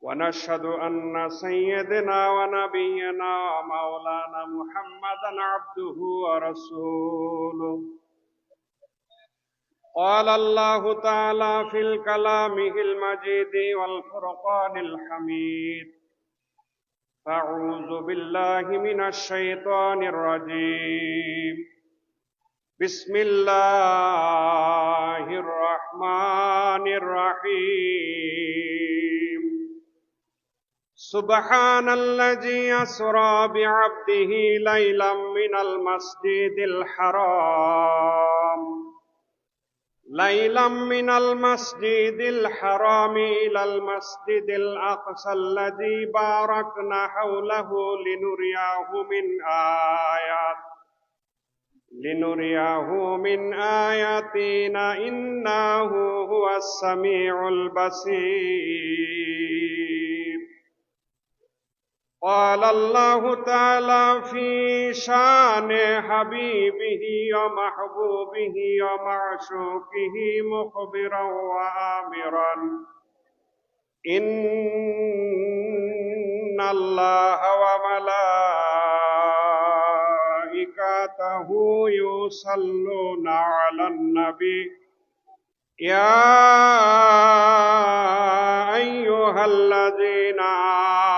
ونشهد أن سيدنا ونبينا ومولانا محمدا عبده ورسوله. قال الله تعالى في الكلامه المجيد والفرقان الحميد. أعوذ بالله من الشيطان الرجيم. بسم الله الرحمن الرحيم. سبحان الذي أسرى بعبده ليلا من المسجد الحرام ليلا من المسجد الحرام إلى المسجد الأقصى الذي باركنا حوله لنرياه من آيات لنرياه من آياتنا إنه هو السميع البصير قال الله تعالى في شان حبيبه ومحبوبه ومعشوقه مخبرا وآمرا. إن الله وملائكته يصلون على النبي. يا أيها الذين آمنوا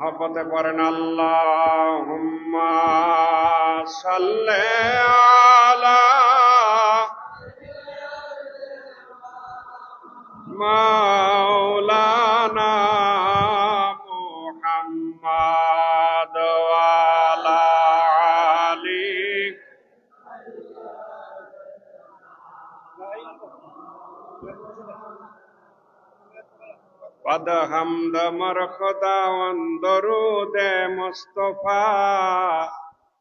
মোহাব্বতে পড়েন আল্লাহ সাল্লে আলা মাওলানা পদ হামদ মর খোদাওয়ান দরুদে মুস্তফা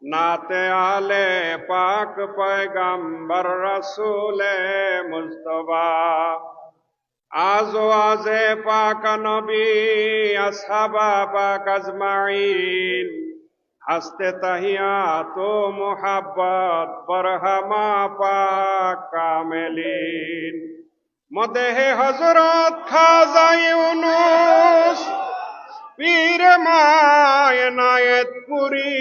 নাতে আলে পাক পয়গম্বর রসুলে মুস্তফা আজো আজে পাক নবী আসহাবা পাক আজমাইন হস্তে তাহিয়া তো মোহাব্বত বরহমা পাক কামেলিন মদেহে হজরত খাজা ইউনুস, পীর মায় নায়েত পুরী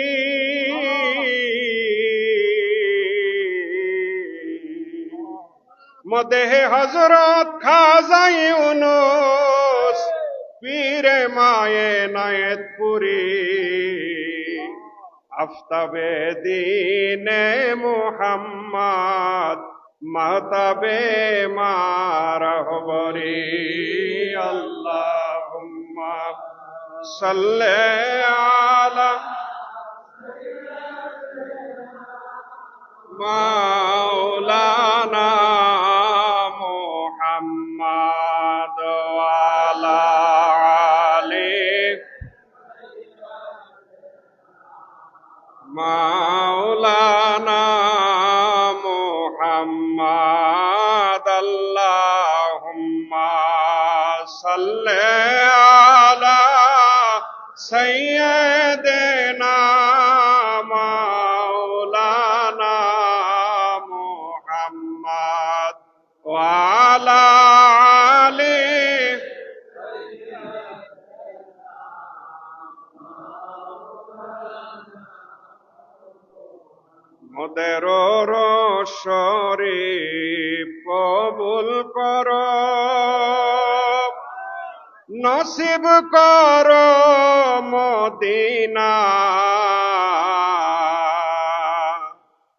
মদেহে হজরত খাজা ইউনুস, পীর মায়ে নায়েত পুরী আফতাবে দিনে মুহাম্মদ মাতাবে মারহবরি আল্লাহুম্মা সাল্লি আলা মাওলানা মুহাম্মদ ওয়ালা আলি মাওলানা মোদের শরীফ কবুল কর। নসিব কর মদিনা।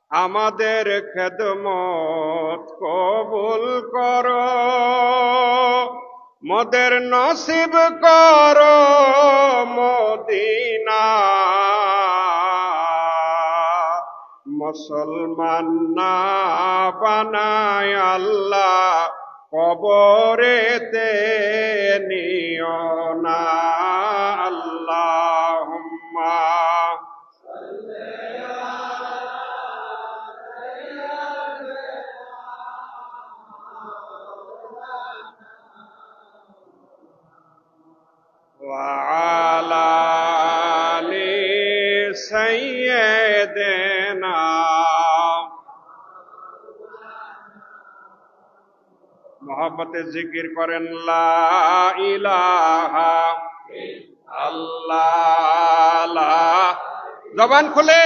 আমাদের খেদমত কবুল কর। মোদের নসিব কর মদিনা। মুসলমান না বানায় আল্লাহ কবরেতে নিও না আল্লাহুম্মা وعلى মোহাম্মতে জিকির করেন জবান খুলে।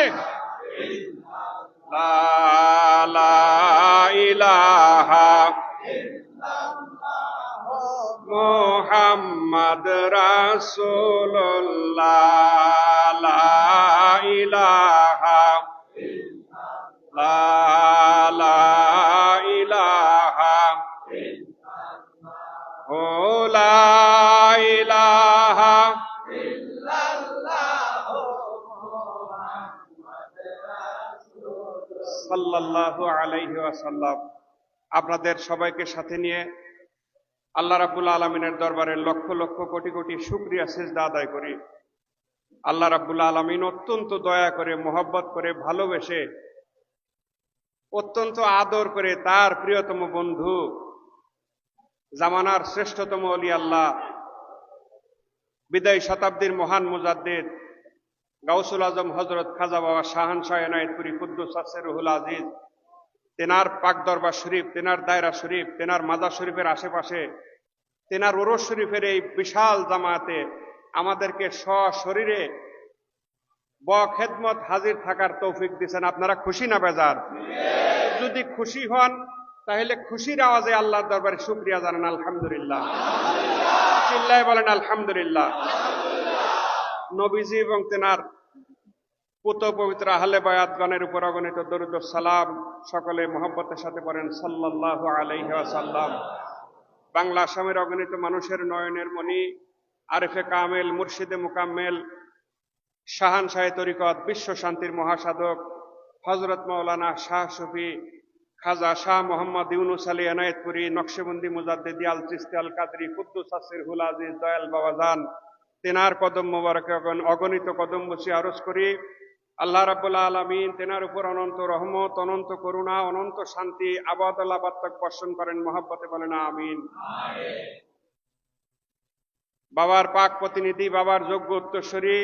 মোহাম্মদ রাসূলুল্লাহ। লা ইলাহা ওয়াসাল্লাম। আপনাদের সবাইকে সাথে নিয়ে আল্লাহ রাব্বুল আলমিনের দরবারে লক্ষ লক্ষ কোটি কোটি শুক্রিয়া সেজদা আদায় করি। আল্লাহ রাব্বুল আলমিন অত্যন্ত দয়া করে, মোহব্বত করে, ভালোবেসে, অত্যন্ত আদর করে তার প্রিয়তম বন্ধু, জামানার শ্রেষ্ঠতম অলি আল্লাহ, বিদায় শতাব্দীর মহান মুজাদ্দিদ, গাউসুল আজম হজরত খাজা বাবা শাহান শাহ এনায়তপুরি কুদ্দুস রুহুল আজিজ তেনার পাক দরবার শরীফ, তেনার দায়রা শরীফ, তেনার মাজার শরীফের আশেপাশে, তেনার ওরস শরীফের এই বিশাল জামাতে আমাদেরকে সশরীরে ব খেদমত হাজির থাকার তৌফিক দিচ্ছেন আপনারা খুশি না বেজার? যদি খুশি হন, তাহলে খুশির আওয়াজে আল্লাহর দরবারে শুক্রিয়া জানান। আলহামদুলিল্লাহ। চিল্লায় বলেন আলহামদুলিল্লাহ। নবীজি এবং তেনার পুত পবিত্র আহলে বায়াতগণের উপর অগণিত দরুদ সালাম সকলে মোহব্বতের সাথে পড়েন সাল্লাল্লাহু আলাইহি ওয়াসাল্লাম। বাংলা আসামের অগণিত মানুষের নয়নের মণি, আরেফে কামেল, মুর্শিদে মুকাম্মেল, শাহান শাহে তরিকত, বিশ্ব শান্তির মহাসাধক হজরত মৌলানা শাহ সুফি, খাজা শাহ মোহাম্মদ ইউনুস আলী এনায়েতপুরি, নকশেবন্দি মুজাদ্দিদি আল চিস্তি আল কাদরি, কুদ্দুস আসির হুল আজিজ, দয়াল বাবাজান তেনার কদম মোবারকে অগণিত কদম বসি আরজ করি। আল্লাহ রাব্বুল আলামিন তেনার উপর অনন্ত রহমত, অনন্ত করুণা, অনন্ত শান্তি, আবাদ আল্লাহ বাত্তক বর্ষণ করেন, মহাব্বতে বলেন, আমিন। বাবার পাক প্রতিনিধি, বাবার যোগ্য উত্তরস্বরী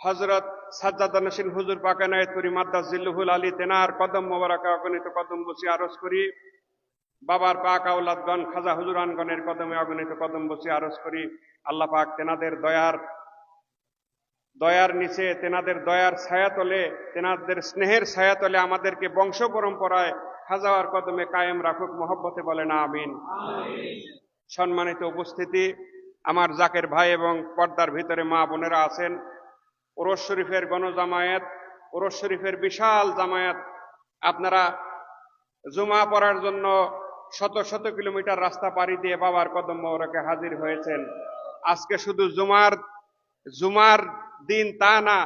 হজরত সাজ্জাদ নসীন হুজুর পাক এনায়েত করি মাদ্দাস জিল্লুহুল আলী তেনার কদম মোবারকা, অগণিত কদম বসি আরজ করি। বাবার পাক আউলাদগণ খাজা হুজুরানগণের কদমে অগণিত কদম বসি আরজ করি। আল্লাহ পাক তেনাদের দয়ার দয়ার নিচে, তেনাদের দয়ার ছায়াতলে, তেনাদের স্নেহের ছায়াতলে আমাদেরকে বংশ পরম্পরায় খাজাওয়ার কদমে কায়েম রাখুক মহব্বতে বলেন আমিন। সম্মানিত উপস্থিতি, আমার জাকের ভাই এবং পর্দার ভিতরে মা বোনেরা আছেন। ওরস শরীফের গণজামায়াত, ওরস শরীফের বিশাল জামায়াত। আপনারা জুমা পড়ার জন্য শত শত কিলোমিটার রাস্তা পাড়ি দিয়ে বাবার কদম মোহরকে হাজির হয়েছেন। আজকে শুধু জুমার জুমার দিন তা না।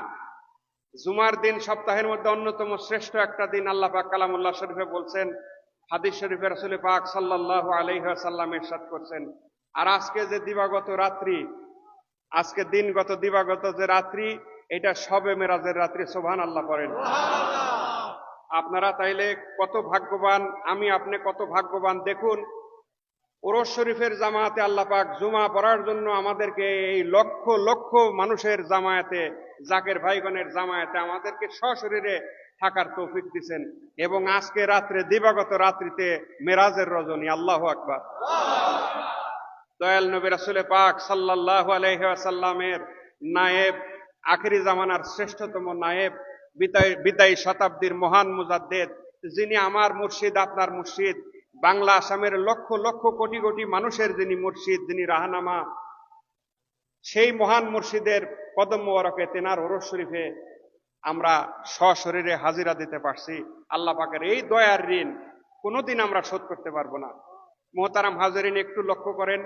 জুমার দিন সপ্তাহের মধ্যে অন্যতম শ্রেষ্ঠ একটা দিন আল্লাহ পাক কালামুল্লাহ শরীফে বলছেন হাদিস শরীফের রসুল পাক সাল্লাল্লাহু আলাইহি ওয়াসাল্লাম ইরশাদ করছেন। আর আজকে যে দিবাগত রাত্রি আজকে দিনগত দিবাগত যে রাত্রি এটা সবে মেরাজের রাত্রি সোভান আল্লাহ করেন আপনারা তাইলে কত ভাগ্যবান আমি আপনি কত ভাগ্যবান দেখুন ওরস শরীফের জামায়াতে আল্লাহ পাক জুমা পড়ার জন্য আমাদেরকে এই লক্ষ লক্ষ মানুষের জামায়াতে, জাকের ভাইগণের জামায়াতে আমাদেরকে সশরীরে থাকার তৌফিক দিছেন এবং আজকে রাত্রে, দিবাগত রাত্রিতে মেরাজের রজনী। আল্লাহ আকবার। দয়াল নবী রাসূলে পাক সাল্লাল্লাহু আলাইহি ওয়াসাল্লামের নায়েব, আখেরি জামানার শ্রেষ্ঠতম নায়েব বিদায়ী শতাব্দীর মহান মুজাদ্দেদ, যিনি আমার মুর্শিদ, আপনার মুর্শিদ বাংলা আসামের লক্ষ লক্ষ কোটি কোটি মানুষের যিনি মুর্শিদ, যিনি রাহানামা, সেই মহান মুর্শিদের কদম মোবারকে, তেনার ওরস শরীফে আমরা সশরীরে হাজিরা দিতে পারছি। আল্লাহ পাকের এই দয়ার ঋণ কোনোদিন আমরা শোধ করতে পারব না। মোহতারাম হাজরিন, একটু লক্ষ্য করেন,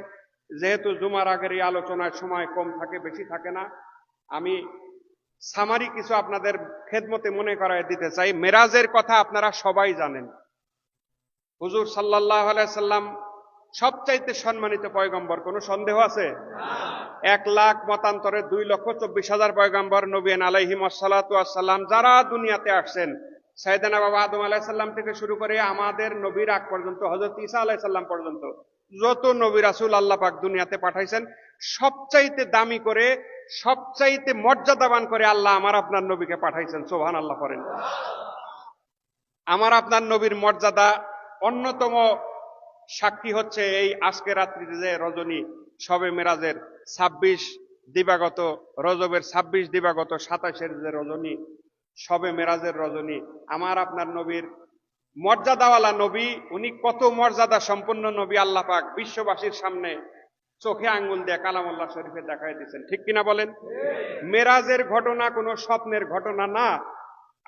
যেহেতু জুমার আগের এই আলোচনায় সময় কম থাকে, বেশি থাকে না, আমি সামারি কিছু আপনাদের খেদমতে মনে করায় দিতে চাই। মেরাজের কথা আপনারা সবাই জানেন। হুজুর সাল্লাহ সাল্লাম সবচাইতে সম্মানিত পয়গম্বর, কোনো সন্দেহ আছে? এক লাখ মতান্তরে দুই লক্ষ চব্বিশ হাজার পয়গম্বর নবীন আলাইহিম সাল্লাম যারা দুনিয়াতে আসছেন সাইদানা বাবা আদম আলাইসাল্লাম থেকে শুরু করে আমাদের নবীর আগ পর্যন্ত হজরত ঈসা আলাইসাল্লাম পর্যন্ত, যত নবী রাসুল আল্লাহ পাক দুনিয়াতে পাঠাইছেন, সবচাইতে দামি করে, সবচাইতে মর্যাদাবান করে আল্লাহ আমার আপনার নবীকে পাঠাইছেন সোহান আল্লাহ করেন আমার আপনার নবীর মর্যাদা অন্যতম সাক্ষী হচ্ছে এই আজকে রাত্রিতে যে রজনী সবে মেরাজের ছাব্বিশ দিবাগত, রজবের ছাব্বিশ দিবাগত সাতাশের যে রজনী সবে মেরাজের রজনী, আমার আপনার নবীর মর্যাদাওয়ালা নবী, উনি কত মর্যাদা সম্পন্ন নবী আল্লাহ পাক বিশ্ববাসীর সামনে চোখে আঙ্গুল দিয়ে কালামুল্লাহ শরীফে দেখাই দিচ্ছেন ঠিক কিনা বলেন? মেরাজের ঘটনা কোনো স্বপ্নের ঘটনা না।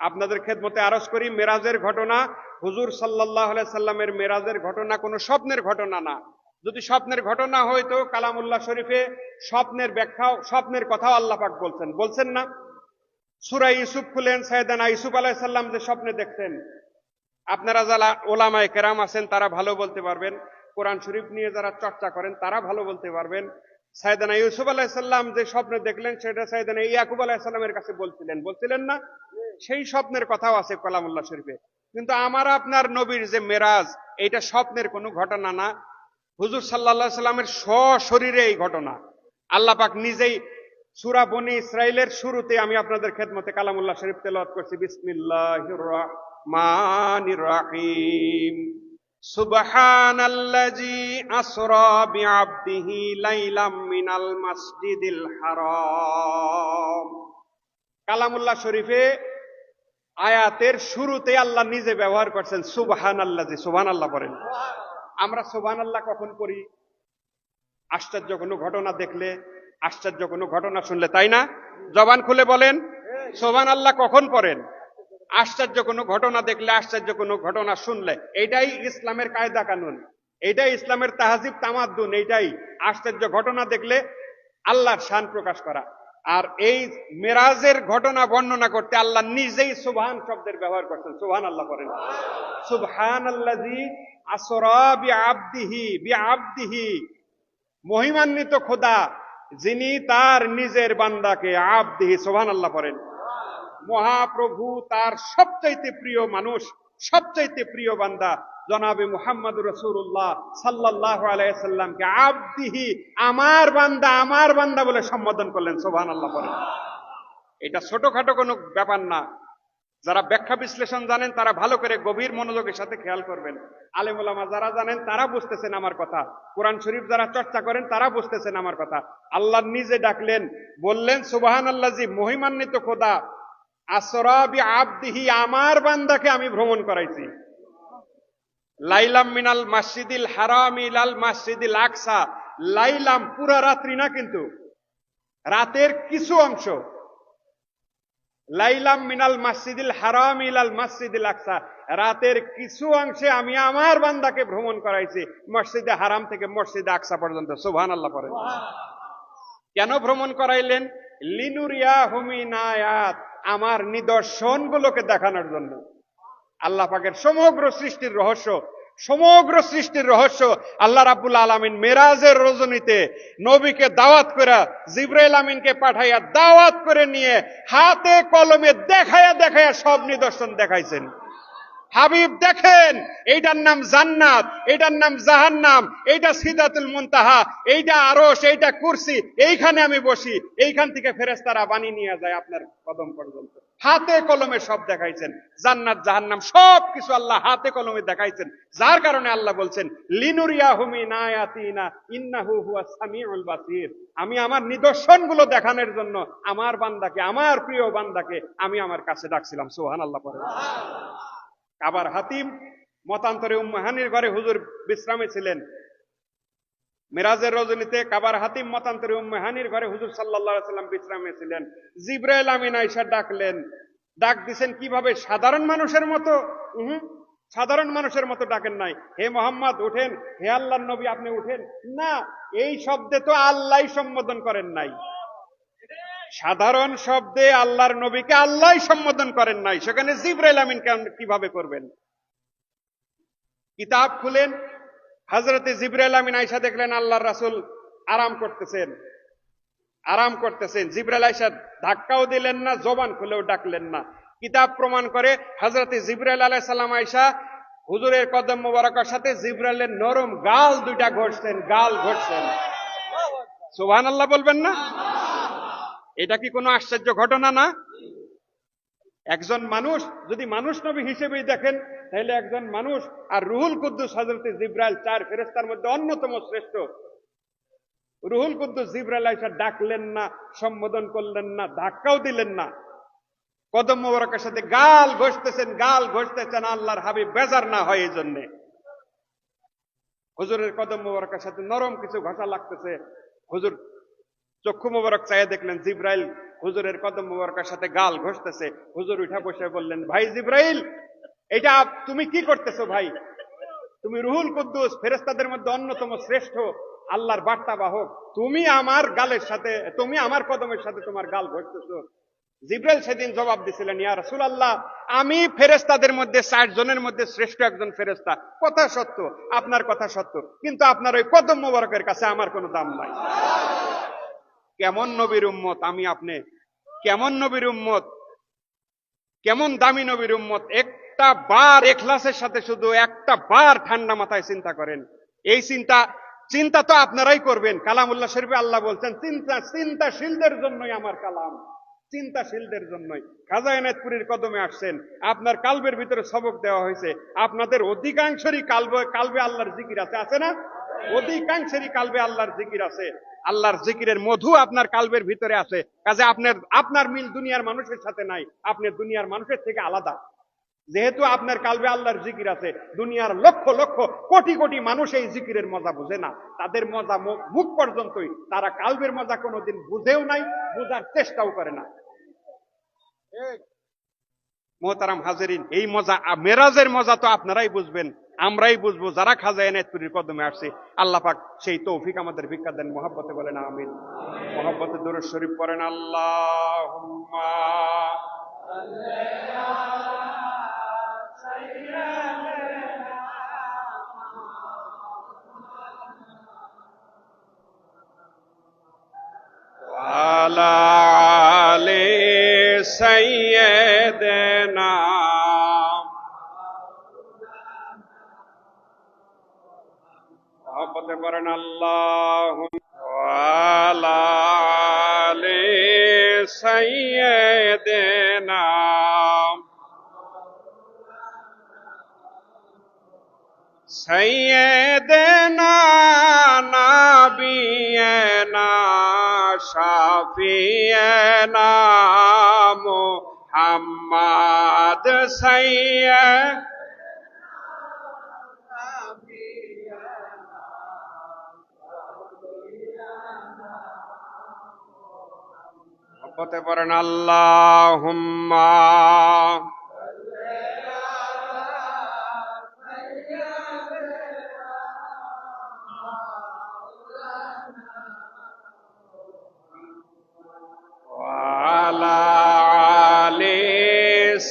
আপনাদের খেদমতে আরজ করি, মেরাজের ঘটনা হুজুর সাল্লাহ সাল্লামের মেরাজের ঘটনা কোনো স্বপ্নের ঘটনা না। যদি স্বপ্নের ঘটনা হয়তো কালামুল্লাহ শরীফে, স্বপ্নের ব্যাখ্যা স্বপ্নের কথাও আল্লাহ পাক বলছেন। বলছেন না? সুরা ইউসুফ খুলেন সাইদানা ইউসুফ আলাইসাল্লাম যে স্বপ্নে দেখতেন। আপনারা যারা ওলামায় কেরাম আছেন, তারা ভালো বলতে পারবেন। কোরআন শরীফ নিয়ে যারা চর্চা করেন, তারা ভালো বলতে পারবেন। সাইদানা ইউসুফ আলাহিসাল্লাম যে স্বপ্নে দেখলেন, সেটা সাইদানা ইয়াকুব আলাহিসাল্লামের কাছে বলছিলেন। বলছিলেন না? সেই স্বপ্নের কথাও আছে কালামুল্লাহ শরীফে। কিন্তু আমার আপনার নবীর যে মেরাজ এটা স্বপ্নের কোনো ঘটনা না। হুজুর সাল্লাহ সাল্লামের সশরীরে এই ঘটনা। আল্লাহ পাক নিজেই সুরা বনি ইসরায়েলের শুরুতে আমি আপনাদের খেদমতে কালামুল্লাহ শরীফ তেলাওয়াত করছি। বিসমিল্লাহির রহমানির রহিম। সুবহানাল্লাযী আসরা বিআবদিহি লাইলাম মিনাল মাসজিদিল হারাম। কালামুল্লাহ শরীফে আয়াতের শুরুতে আল্লাহ নিজে ব্যবহার করছেন সুবহান আল্লাহ জি সুবহান আল্লাহ বলেন। আমরা সুবহান আল্লাহ কখন করি? আশ্চর্য কোনো ঘটনা দেখলে আশ্চর্য কোনো ঘটনা শুনলে, তাই না? জবান খুলে বলেন সোহান আল্লাহ কখন পড়েন? আশ্চর্য কোনো ঘটনা দেখলে আশ্চর্য কোনো ঘটনা শুনলে। এইটাই ইসলামের কায়দা কানুন। এইটাই ইসলামের তাহাজিব তামাদ্দুন। এইটাই আশ্চর্য ঘটনা দেখলে আল্লাহর শান প্রকাশ করা। আর এই মেরাজের ঘটনা বর্ণনা করতে আল্লাহ নিজেই সুবহান শব্দের ব্যবহার করছেন। সুবহান আল্লাহ করেন সুবহান আল্লাহি আসরা বি আবদিহি বি আবদিহি মহিমান্বিত খোদা, যিনি তার নিজের বান্দাকে আবদিহি সোহান আল্লাহ করেন মহাপ্রভু তার সবচাইতে প্রিয় মানুষ সবচাইতে প্রিয় বান্দা জনাবে মুহাম্মদ রসুল্লাহ সাল্লাহ আলাইসাল্লামকে আবদিহি, আমার বান্দা আমার বান্দা বলে সম্বোধন করলেন সোহান আল্লাহ করেন এটা ছোটখাটো কোনো ব্যাপার না। যারা ব্যাখ্যা বিশ্লেষণ জানেন, তারা ভালো করে গভীর মনোযোগের সাথে খেয়াল করবেন। আলেমুলামা যারা জানেন, তারা বুঝতেছেন আমার কথা। কোরআন শরীফ যারা চর্চা করেন, তারা বুঝতেছেন আমার কথা। আল্লাহ নিজে ডাকলেন, বললেন সুবাহান আল্লাহজি মহিমান্বিত খোদা আসরাবি আবদিহি আমার বান্দাকে আমি ভ্রমণ করাইছি। লাইলাম মিনাল মাসজিদিল হারাম ইলাল মাসজিদিল আকসা। লাইলাম পুরা রাত্রি না কিন্তু, রাতের কিছু অংশ। লাইলাম মিনাল মসজিদিল হারাম ইলাল মসজিদিল আকসা। রাতের কিছু অংশে আমি আমার বান্দাকে ভ্রমণ করাইছি, মসজিদে হারাম থেকে মসজিদে আকসা পর্যন্ত। সুবহান আল্লাহ পরে কেন ভ্রমণ করাইলেন? লিনুরিয়া হুমিনায়াত আমার নিদর্শনগুলোকে দেখানোর জন্য। আল্লাহ পাকের সমগ্র সৃষ্টির রহস্য, সমগ্র সৃষ্টির রহস্য আল্লাহ রাবুল আলমিন মেরাজের রজনীতে নবীকে দাওয়াত করে জিব্রাইল আমিনকে পাঠাইয়া দাওয়াত করে নিয়ে হাতে কলমে দেখায়া দেখায়া সব নিদর্শন দেখাইছেন। হাবিব, দেখেন, এইটার নাম জান্নাত, এইটার নাম জাহান্নাম, এইটা সিদাতুল মুনতাহা, এইটা আরস এইটা কুরসি, এইখানে আমি বসি, এইখান থেকে ফেরেস্তারা বানি নিয়ে যায় আপনার কদম পর্যন্ত। হাতে কলমে সব দেখাইছেন, জান্নাত, জাহান্নাম সব কিছু আল্লাহ হাতে কলমে দেখাইছেন। যার কারণে আল্লাহ বলছেন লিনুরিয়া হুমি নায়াতিনা, ইন্নাহু হুয়া সামিউল বাসির। আমি আমার নিদর্শনগুলো দেখানোর জন্য আমার বান্দাকে, আমার প্রিয় বান্দাকে আমি আমার কাছে ডাকছিলাম, সুবহানাল্লাহ পরে আবার হাতিম মতান্তরে উম্মাহানির ঘরে হুজুর বিশ্রামে ছিলেন। মিরাজের রজনীতে কাবার হাতিম মতান্তরে উম্মাহানির ঘরে হুজুর সাল্লাল্লাহু সাল্লাম বিশ্রামে ছিলেন। জিব্রাইল আমিন আয়েশা ডাকলেন। ডাক দিছেন, কীভাবে সাধারণ মানুষের মতো সাধারণ মানুষের মতো ডাকেন নাই? হে মোহাম্মদ, উঠেন। হে আল্লাহর নবী, আপনি উঠেন। না, এই শব্দে তো আল্লাহ সম্বোধন করেন নাই। সাধারণ শব্দে আল্লাহর নবীকে আল্লাহ সম্বোধন করেন নাই। সেখানে জিব্রাইল আমিন কীভাবে করবেন? কিতাব খুলেন হজরতে জিব্রাইল আমিন আয়সা দেখলেন আল্লাহর রাসূল আরাম করতেছেন। আরাম করতেছেন। জিব্রাইল আয়সা ধাক্কাও দিলেন না, জবান খুলেও ডাকলেন না। কিতাব প্রমাণ করে হজরতে জিব্রাইল আলাইহিস সালাম আয়সা হুজুরের কদম মোবারকের সাথে জিব্রাইলের নরম গাল দুইটা ঘষছেন গাল ঘষছেন সুবহানাল্লাহ বলবেন না? এটা কি কোনো আশ্চর্য ঘটনা না? একজন মানুষ, যদি মানুষ নবী হিসেবেই দেখেন, তাহলে একজন মানুষ আর রুহুল কুদ্দুস হজরত জিব্রাইল চার ফেরেস্তার মধ্যে অন্যতম শ্রেষ্ঠ। রুহুল কুদ্দুস জিব্রাইল আইসা ডাকলেন না, সম্বোধন করলেন না, ধাক্কাও দিলেন না। কদম মোবারকের সাথে গাল ঘষতেছেন গাল ঘষতেছেন আল্লাহর হাবিব, বেজার না হয় এই জন্যে। হুজুরের কদম মোবারকের সাথে নরম কিছু ঘষা লাগতেছে। হুজুর চক্ষু মোবারক চাইয়া দেখলেন জিব্রাইল হুজুরের কদম মোবারকের সাথে গাল ঘষতেছে। হুজুর উঠা বসে বললেন, ভাই জিব্রাইল, এটা তুমি কি করতেছো ভাই? তুমি রুহুল কুদ্দুস ফেরেস্তাদের মধ্যে অন্যতম শ্রেষ্ঠ, আল্লাহর বার্তা বাহক তুমি আমার গালের সাথে, তুমি আমার কদমের সাথে তোমার গাল ঘষতেছো। জিব্রাইল সেদিন জবাব দিছিলেন, ইয়া রাসূলুল্লাহ, আমি ফেরেস্তাদের মধ্যে ষাট জনের মধ্যে শ্রেষ্ঠ একজন ফেরেস্তা কথা সত্য, আপনার কথা সত্য, কিন্তু আপনার ওই কদম মোবারকের কাছে আমার কোনো দাম নাই। কেমন নবীর উম্মত আমি আপনি? কেমন নবীর উম্মত? কেমন দামি নবীর উম্মত? একটা বার এখলাসের সাথে শুধু একটা বার ঠান্ডা মাথায় চিন্তা করেন। এই চিন্তা চিন্তা তো আপনারাই করবেন। কালামুল্লাহ শরীফে আল্লাহ বলছেন, চিন্তা, চিন্তাশীলদের জন্যই আমার কালাম। চিন্তাশীলদের জন্যই। খাজা এনায়তপুরীর কদমে আসছেন, আপনার কালবের ভিতরে সবক দেওয়া হয়েছে। আপনাদের অধিকাংশেরই কালবে কালবে আল্লাহর জিকির আছে। আছে না? অধিকাংশেরই কালবে আল্লাহর জিকির আছে। আল্লাহর জিকিরের মধু আপনার কালবের ভিতরে আছে। কাজে আপনার আপনার মিল দুনিয়ার মানুষের সাথে নাই। আপনি দুনিয়ার মানুষের থেকে আলাদা। যেহেতু আপনার কালবে আল্লাহর জিকির আছে, দুনিয়ার লক্ষ লক্ষ, কোটি কোটি মানুষ এই জিকিরের মজা বুঝে না। তাদের মজা মুখ পর্যন্তই। তারা কালবের মজা কোনোদিন বুঝেও নাই, বুঝার চেষ্টাও করে না। মোহতারাম হাজারিন, এই মজা মেরাজের মজা তো আপনারাই বুঝবেন। আমরাই বুঝব যারা খাজা এনায়তপুরীর কদমে আসছে। আল্লাহ পাক সেই তৌফিক আমাদের ভিক্ষা দেন। মহাব্বতে বলেন আমিন। মহাব্বতে দূর শরীফ করেন আল্লাহ আলা আলে সৈয়দনা পড়েন আল্লাহ সৈয়দেনা সৈয়দেনা নাবিয়েনা শাফিয়েনা মোহাম্মদ সৈয়দ محمد سيد মহব্বতে পড়েন আল্লাহুম্মা وعلى آل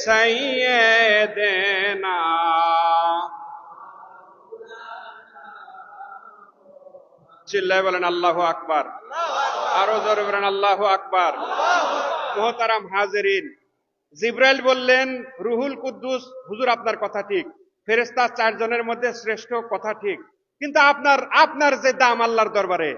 سيدنا চিল্লায় বলেন আল্লাহু আকবার আরো জোরে বলেন আল্লাহু আকবার মোহতারাম হাজেরিন। জিব্রাইল বললেন, রুহুল কুদ্দুস, হুজুর, আপনার কথা ঠিক। ফেরেস্তা চারজনের মধ্যে শ্রেষ্ঠ কথা ঠিক। কিন্তু আপনার আপনার যে দাম আল্লাহর দরবারে